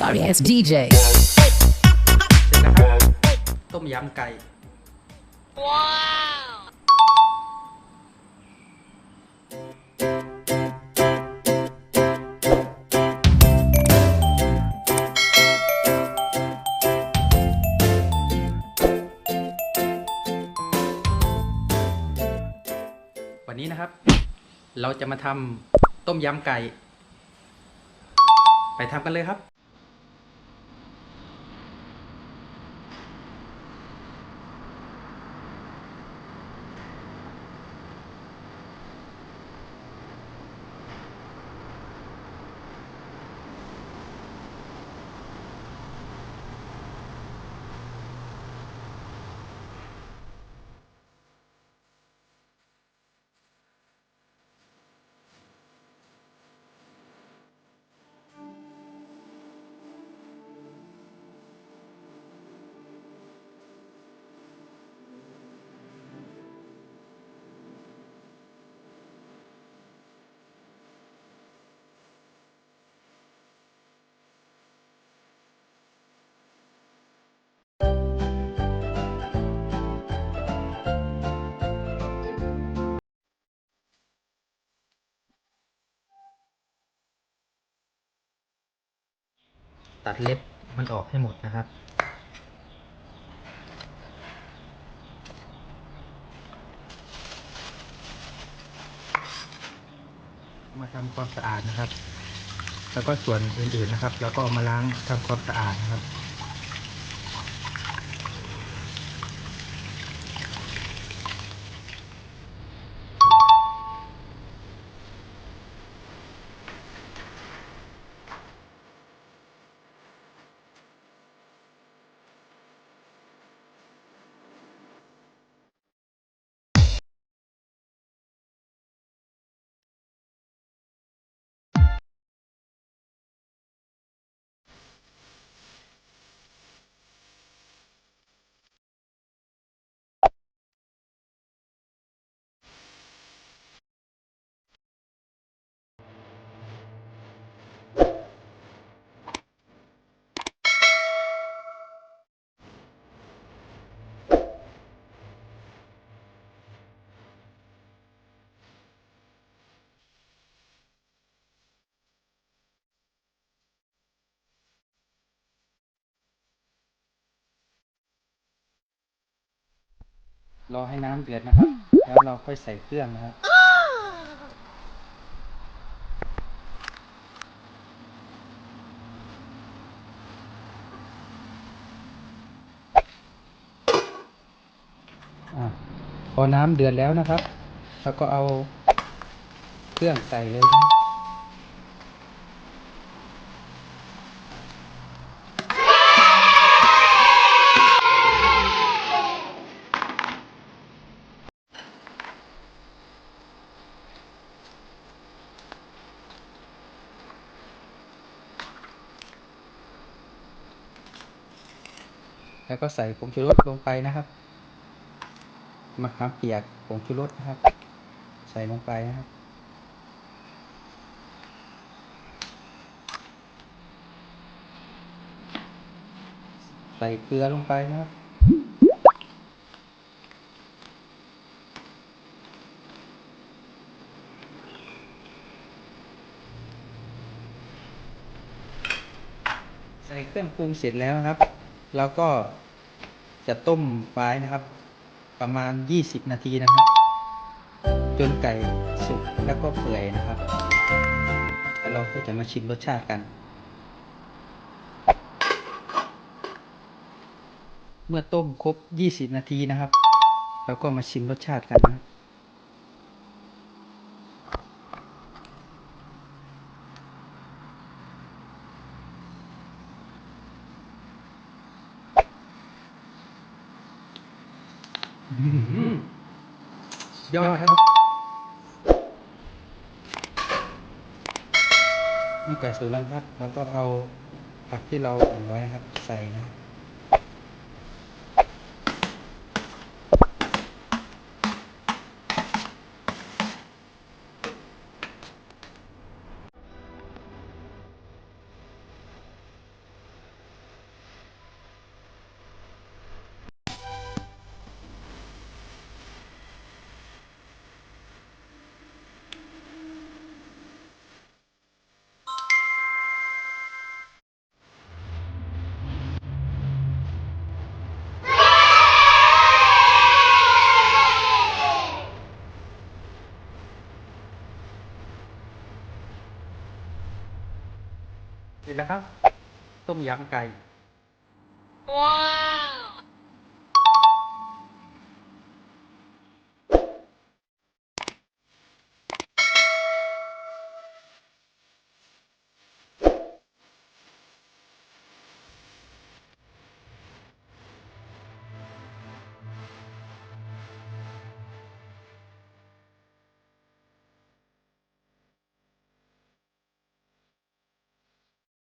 sorry ass DJ. เสร็จแล้วครับต้มยำไก่วันนี้นะครับ เราจะมาทำต้มยำไก่ ไปทำกันเลยครับ ตัดเล็บมันออกให้หมดนะครับ มาทำความสะอาดนะครับ แล้วก็ส่วนอื่นๆนะครับ แล้วก็เอามาล้างทำความสะอาดนะครับ รอให้น้ำเดือดนะครับ แล้วเราค่อยใส่เครื่องนะครับพอน้ำเดือดแล้วนะครับ แล้วก็เอาเครื่องใส่เลย แล้วก็ใส่ผงชูรสลงไปนะครับมะขามเปียกผงชูรสนะครับ ใส่ลงไปนะครับ ใส่เกลือลงไปนะครับใส่เครื่องปรุงเสร็จแล้วครับ แล้วก็จะต้มไว้นะครับ ประมาณ 20 นาทีนะครับ จนไก่สุกแล้วก็เปื่อยนะครับแล้วเราก็จะมาชิมรสชาติกัน เมื่อต้มครบ 20 นาทีนะครับแล้วก็มาชิมรสชาติกันนะ ยอดครับนี่ไก่สุกแล้วครับ แล้วก็เอาผักที่เราอุ่นไว้นะครับ ใส่นะ เสร็จแล้วครับ ต้มยำไก่ ว้าว